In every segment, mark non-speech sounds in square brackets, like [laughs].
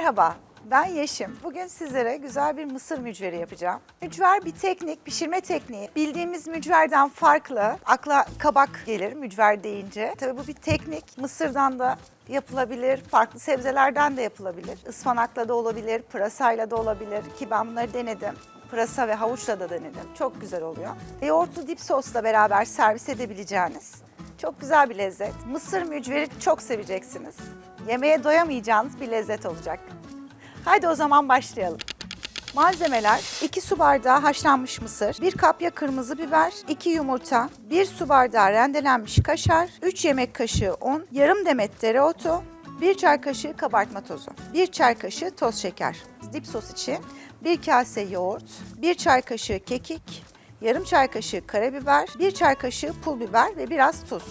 Merhaba, ben Yeşim. Bugün sizlere güzel bir mısır mücveri yapacağım. Mücver bir teknik, pişirme tekniği. Bildiğimiz mücverden farklı. Akla kabak gelir mücver deyince. Tabii bu bir teknik. Mısırdan da yapılabilir, farklı sebzelerden de yapılabilir. Ispanakla da olabilir, pırasayla da olabilir ki ben bunları denedim. Pırasa ve havuçla da denedim. Çok güzel oluyor. Yoğurtlu dip sosla beraber servis edebileceğiniz çok güzel bir lezzet. Mısır mücveri çok seveceksiniz. Yemeğe doyamayacağınız bir lezzet olacak. Haydi o zaman başlayalım. Malzemeler 2 su bardağı haşlanmış mısır, 1 kapya kırmızı biber, 2 yumurta, 1 su bardağı rendelenmiş kaşar, 3 yemek kaşığı un, yarım demet dereotu, 1 çay kaşığı kabartma tozu, 1 çay kaşığı toz şeker. Dip sos için 1 kase yoğurt, 1 çay kaşığı kekik, yarım çay kaşığı karabiber, 1 çay kaşığı pul biber ve biraz tuz.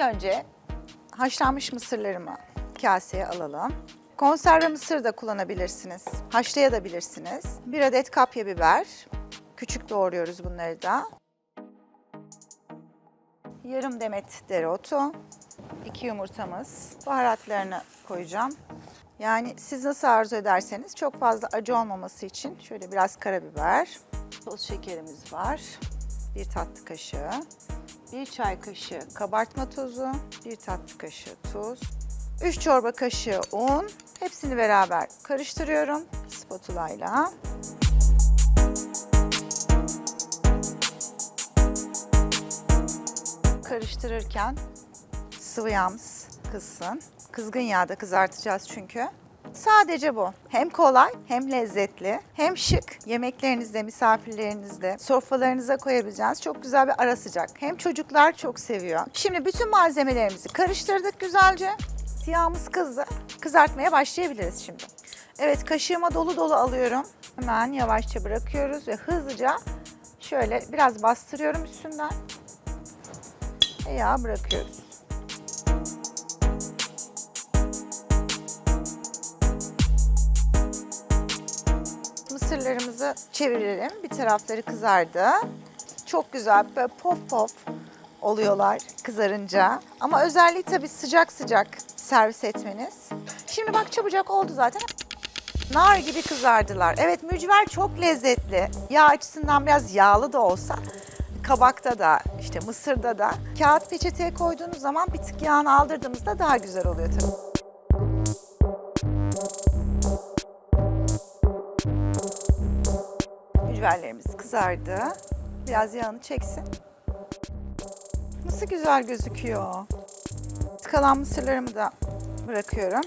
Önce haşlanmış mısırlarımı kaseye alalım. Konserve mısır da kullanabilirsiniz. Haşlayabilirsiniz. Bir adet kapya biber. Küçük doğruyoruz bunları da. Yarım demet dereotu. iki yumurtamız. Baharatlarını koyacağım. Yani siz nasıl arzu ederseniz çok fazla acı olmaması için şöyle biraz karabiber. Toz şekerimiz var. Bir tatlı kaşığı. Bir çay kaşığı kabartma tozu, bir tatlı kaşığı tuz, 3 çorba kaşığı un. Hepsini beraber karıştırıyorum spatula ile. Karıştırırken sıvı yağımız kızsın. Kızgın yağda kızartacağız çünkü. Sadece bu. Hem kolay, hem lezzetli, hem şık. Yemeklerinizde, misafirlerinizde, sofralarınıza koyabileceğiniz çok güzel bir ara sıcak. Hem çocuklar çok seviyor. Şimdi bütün malzemelerimizi karıştırdık güzelce. Yağımız kızdı. Kızartmaya başlayabiliriz şimdi. Evet kaşığıma dolu dolu alıyorum. Hemen yavaşça bırakıyoruz ve hızlıca şöyle biraz bastırıyorum üstünden. Ve yağ bırakıyoruz. Mısırlarımızı çevirelim. Bir tarafları kızardı. Çok güzel böyle pof pof oluyorlar kızarınca. Ama özelliği tabii sıcak sıcak servis etmeniz. Şimdi bak çabucak oldu zaten. Nar gibi kızardılar. Evet mücver çok lezzetli. Yağ açısından biraz yağlı da olsa kabakta da işte mısırda da kağıt peçeteye koyduğunuz zaman bir tık yağını aldırdığımızda daha güzel oluyor tabii. Mücverlerimiz kızardı. Biraz yağını çeksin. Nasıl güzel gözüküyor. Kalan mısırlarımı da bırakıyorum.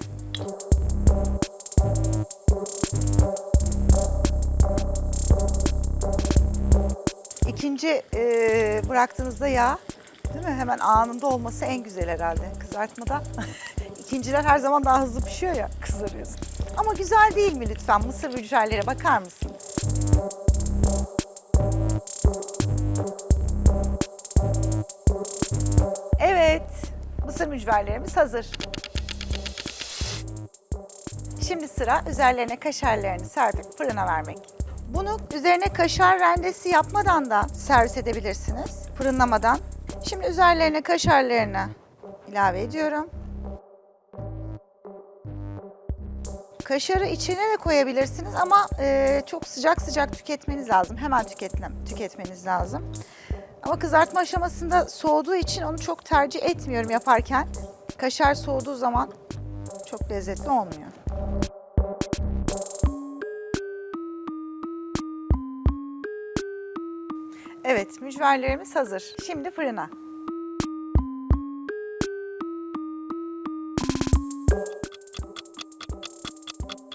İkinci e, bıraktığınızda yağ değil mi? Hemen anında olması en güzel herhalde kızartmada. [laughs] İkinciler her zaman daha hızlı pişiyor ya kızarıyorsun. Ama güzel değil mi lütfen? Mısır mücverlere bakar mısınız? Mücverlerimiz hazır. Şimdi sıra üzerlerine kaşarlarını serpip fırına vermek. Bunu üzerine kaşar rendesi yapmadan da servis edebilirsiniz, fırınlamadan. Şimdi üzerlerine kaşarlarını ilave ediyorum. Kaşarı içine de koyabilirsiniz ama e, çok sıcak sıcak tüketmeniz lazım. Hemen tüketlem, tüketmeniz lazım. Ama kızartma aşamasında soğuduğu için onu çok tercih etmiyorum yaparken. Kaşar soğuduğu zaman çok lezzetli olmuyor. Evet, mücverlerimiz hazır. Şimdi fırına.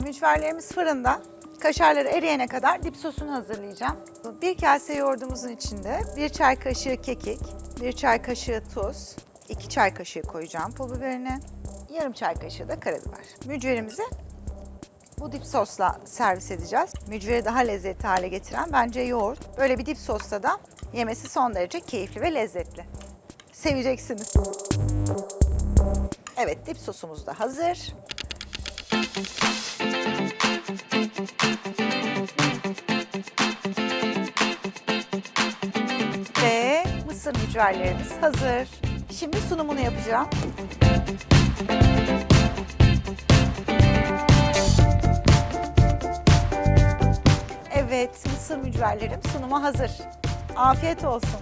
Mücverlerimiz fırında. Kaşarları eriyene kadar dip sosunu hazırlayacağım. Bir kase yoğurdumuzun içinde bir çay kaşığı kekik, bir çay kaşığı tuz, iki çay kaşığı koyacağım pul biberini, yarım çay kaşığı da karabiber. Mücverimizi bu dip sosla servis edeceğiz. Mücveri daha lezzetli hale getiren bence yoğurt. Böyle bir dip sosla da yemesi son derece keyifli ve lezzetli. Seveceksiniz. Evet dip sosumuz da hazır. Ve mısır mücverlerimiz hazır. Şimdi sunumunu yapacağım. Evet, mısır mücverlerim sunuma hazır. Afiyet olsun.